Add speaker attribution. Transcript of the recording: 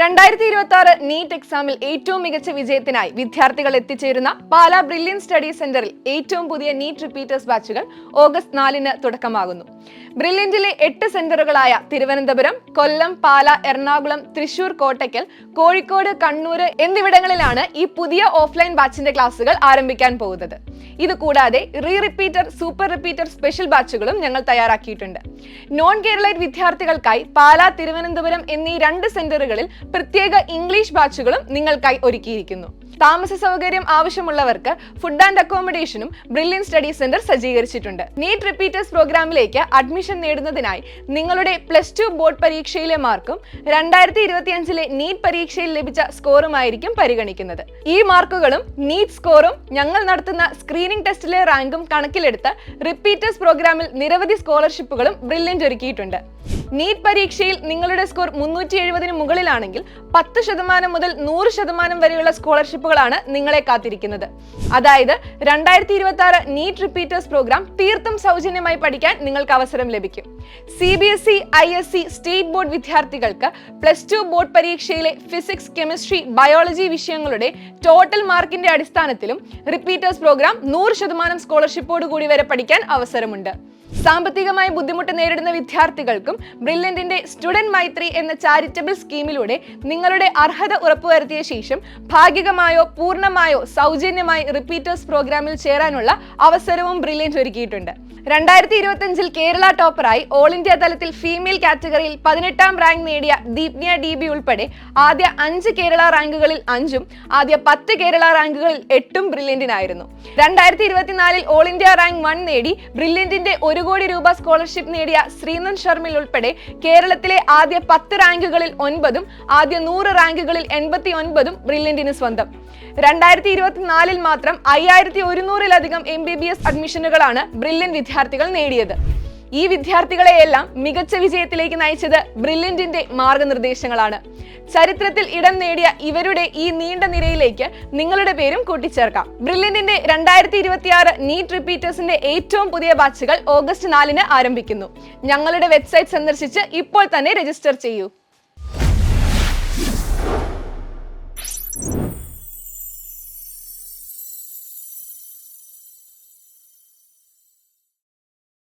Speaker 1: രണ്ടായിരത്തി ഇരുപത്തി ആറ് നീറ്റ് എക്സാമിൽ ഏറ്റവും മികച്ച വിജയത്തിനായി വിദ്യാർത്ഥികൾ എത്തിച്ചേരുന്ന പാലാ ബ്രില്യൻ സ്റ്റഡി സെന്ററിൽ ഏറ്റവും പുതിയ നീറ്റ് റിപ്പീറ്റേഴ്സ് ബാച്ചുകൾ ഓഗസ്റ്റ് നാലിന് തുടക്കമാകുന്നു. ബ്രില്യന്റിലെ എട്ട് സെന്ററുകളായ തിരുവനന്തപുരം കൊല്ലം പാല എറണാകുളം തൃശൂർ കോട്ടയ്ക്കൽ കോഴിക്കോട് കണ്ണൂർ എന്നിവിടങ്ങളിലാണ് ഈ പുതിയ ഓഫ്ലൈൻ ബാച്ചിന്റെ ക്ലാസുകൾ ആരംഭിക്കാൻ പോകുന്നത്. ഇത് കൂടാതെ re repeater super repeater special ബാച്ചുകളും ഞങ്ങൾ തയ്യാറാക്കിയിട്ടുണ്ട്. നോൺ കേരളൈറ്റ് വിദ്യാർത്ഥികൾക്കായി പാലാ തിരുവനന്തപുരം എന്നീ രണ്ട് സെന്ററുകളിൽ പ്രത്യേക ഇംഗ്ലീഷ് ബാച്ചുകളും നിങ്ങൾക്കായി ഒരുക്കിയിരിക്കുന്നു. താമസ സൗകര്യം ആവശ്യമുള്ളവർക്ക് ഫുഡ് ആൻഡ് അക്കോമഡേഷനും ബ്രില്യൻ സ്റ്റഡി സെന്റർ സജ്ജീകരിച്ചിട്ടുണ്ട്. നീറ്റ് റിപ്പീറ്റേഴ്സ് പ്രോഗ്രാമിലേക്ക് അഡ്മിഷൻ നേടുന്നതിനായി നിങ്ങളുടെ പ്ലസ് ടു ബോർഡ് പരീക്ഷയിലെ മാർക്കും രണ്ടായിരത്തി ഇരുപത്തിയഞ്ചിലെ നീറ്റ് പരീക്ഷയിൽ ലഭിച്ച സ്കോറുമായിരിക്കും പരിഗണിക്കുന്നത്. ഈ മാർക്കുകളും നീറ്റ് സ്കോറും ഞങ്ങൾ നടത്തുന്ന സ്ക്രീനിംഗ് ടെസ്റ്റിലെ റാങ്കും കണക്കിലെടുത്ത് റിപ്പീറ്റേഴ്സ് പ്രോഗ്രാമിൽ നിരവധി സ്കോളർഷിപ്പുകളും ബ്രില്യന്റ് ഒരുക്കിയിട്ടുണ്ട്. നീറ്റ് പരീക്ഷയിൽ നിങ്ങളുടെ സ്കോർ മുന്നൂറ്റി എഴുപതിന് മുകളിലാണെങ്കിൽ പത്ത് ശതമാനം മുതൽ നൂറ് ശതമാനം വരെയുള്ള സ്കോളർഷിപ്പുകളാണ് നിങ്ങളെ കാത്തിരിക്കുന്നത്. അതായത് രണ്ടായിരത്തി ഇരുപത്തി ആറ് നീറ്റ് റിപ്പീറ്റേഴ്സ് പ്രോഗ്രാം തീർത്തും സൗജന്യമായി പഠിക്കാൻ നിങ്ങൾക്ക് അവസരം ലഭിക്കും. C B S E I S C state board വിദ്യാർത്ഥികൾക്ക് പ്ലസ് ടു ബോർഡ് പരീക്ഷയിലെ ഫിസിക്സ് കെമിസ്ട്രി ബയോളജി വിഷയങ്ങളുടെ ടോട്ടൽ മാർക്കിന്റെ അടിസ്ഥാനത്തിലും റിപ്പീറ്റേഴ്സ് പ്രോഗ്രാം നൂറ് ശതമാനം സ്കോളർഷിപ്പോട് കൂടി വരെ പഠിക്കാൻ അവസരമുണ്ട്. സാമ്പത്തികമായി ബുദ്ധിമുട്ട് നേരിടുന്ന വിദ്യാർത്ഥികൾക്കും ബ്രില്യന്റിന്റെ സ്റ്റുഡന്റ് മൈത്രി എന്ന ചാരിറ്റബിൾ സ്കീമിലൂടെ നിങ്ങളുടെ അർഹത ഉറപ്പുവരുത്തിയ ശേഷം ഭാഗികമായോ പൂർണമായോ സൗജന്യമായി റിപ്പീറ്റേഴ്സ് പ്രോഗ്രാമിൽ ചേരാനുള്ള അവസരവും ബ്രില്യന്റ് ഒരുക്കിയിട്ടുണ്ട്. രണ്ടായിരത്തി ഇരുപത്തിയഞ്ചിൽ കേരള ടോപ്പറായി ഓൾ ഇന്ത്യ തലത്തിൽ ഫീമെയിൽ കാറ്റഗറിയിൽ പതിനെട്ടാം റാങ്ക് നേടിയ ദീപ്നിയ ഡി ബി ഉൾപ്പെടെ ആദ്യ അഞ്ച് കേരള റാങ്കുകളിൽ അഞ്ചും ആദ്യ പത്ത് കേരള റാങ്കുകളിൽ എട്ടും ബ്രില്യന്റിനായിരുന്നു. രണ്ടായിരത്തി ഇരുപത്തിനാലിൽ ഓൾ ഇന്ത്യ റാങ്ക് വൺ നേടി ബ്രില്യന്റിന്റെ ഒരു കോടി രൂപ സ്കോളർഷിപ്പ് നേടിയ ശ്രീനന്ദ് ശർമിൽ ഉൾപ്പെടെ കേരളത്തിലെ ആദ്യ പത്ത് റാങ്കുകളിൽ ഒൻപതും ആദ്യ നൂറ് റാങ്കുകളിൽ എൺപത്തി ഒൻപതും ബ്രില്യന്റിന് സ്വന്തം. രണ്ടായിരത്തി ഇരുപത്തിനാലിൽ മാത്രം അയ്യായിരത്തി ഒരുന്നൂറിലധികം എം ബി ബി എസ് അഡ്മിഷനുകളാണ് ബ്രില്യൻ വിദ്യാർത്ഥികൾ നേടിയത്. ഈ വിദ്യാർത്ഥികളെയെല്ലാം മികച്ച വിജയത്തിലേക്ക് നയിച്ചത് ബ്രില്യന്റിന്റെ മാർഗനിർദ്ദേശങ്ങളാണ്. ചരിത്രത്തിൽ ഇടം നേടിയ ഇവരുടെ ഈ നീണ്ട നിരയിലേക്ക് നിങ്ങളുടെ പേരും കൂട്ടിച്ചേർക്കാം. ബ്രില്യന്റിന്റെ രണ്ടായിരത്തി ഇരുപത്തിയാറ് നീറ്റ് റിപ്പീറ്റേഴ്സിന്റെ ഏറ്റവും പുതിയ ബാച്ചുകൾ ഓഗസ്റ്റ് നാലിന് ആരംഭിക്കുന്നു. ഞങ്ങളുടെ വെബ്സൈറ്റ് സന്ദർശിച്ച് ഇപ്പോൾ തന്നെ രജിസ്റ്റർ ചെയ്യൂ.